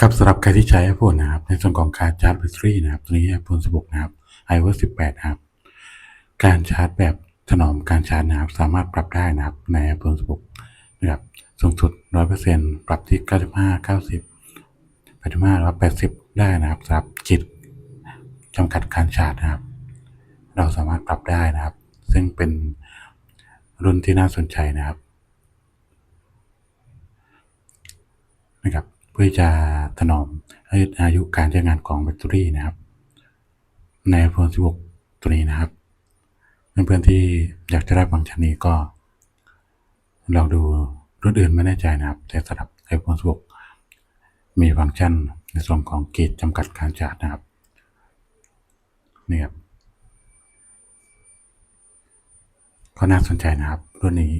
ครับสำหรับใครที่ใช้ iPhone นะครับ ในส่วนของการชาร์จแบตเตอรี่นะครับ ตัวนี้ iPhone 16 นะครับ iOS 18นะครับ การชาร์จแบบถนอมการชาร์จนะครับ สามารถปรับได้นะครับ ใน iPhone 16 นะครับ สูงสุด 100%ปรับที่ 95 90 85หรือว่า80 ได้นะครับสำหรับขีดจำกัดการชาร์จนะครับ เราสามารถปรับได้นะครับ ซึ่งเป็นรุ่นที่น่าสนใจนะครับ นะครับ เพื่อจะ ถนอมอายุการใช้งานของแบตเตอรี่นะครับ ใน iPhone 16 ตัวนี้นะครับ เพื่อนๆที่อยากจะได้ฟังก์ชันนี้ก็ ลองดูรุ่นอื่นไม่แน่ใจนะครับ แต่สำหรับ iPhone 16 มีฟังก์ชันในส่วนของเกจจำกัดการชาร์จนะครับนี่ครับก็น่าสนใจนะครับ รุ่นนี้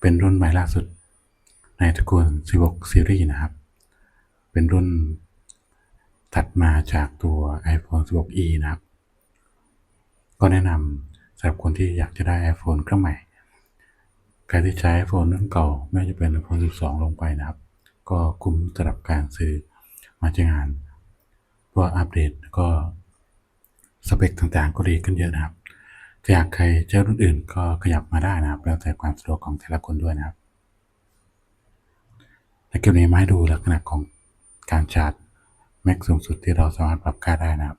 เป็นรุ่นใหม่ล่าสุด ในตระกูล 16 Series นะครับ เป็นรุ่นถัดมาจากตัว iPhone 16e นะครับ ก็แนะนำสำหรับคนที่อยากจะได้ iPhone เครื่องใหม่ ใครที่ใช้ iPhone รุ่นเก่า ไม่ว่าจะเป็น iPhone 12 ลงไปนะครับ ก็คุ้มสำหรับการซื้อมาใช้งาน เพราะว่าอัปเดตก็สเปคต่างๆ ก็ดีขึ้นเยอะนะครับถ้าอยากใครใช้รุ่นอื่นก็ขยับมาได้นะครับ แล้วแต่ความสะดวกของแต่ละคนด้วยนะครับในคลิปนี้มาให้ดูลักษณะของ การชาร์จแม็กสูงสุดที่เราสามารถปรับค่าได้นะครับ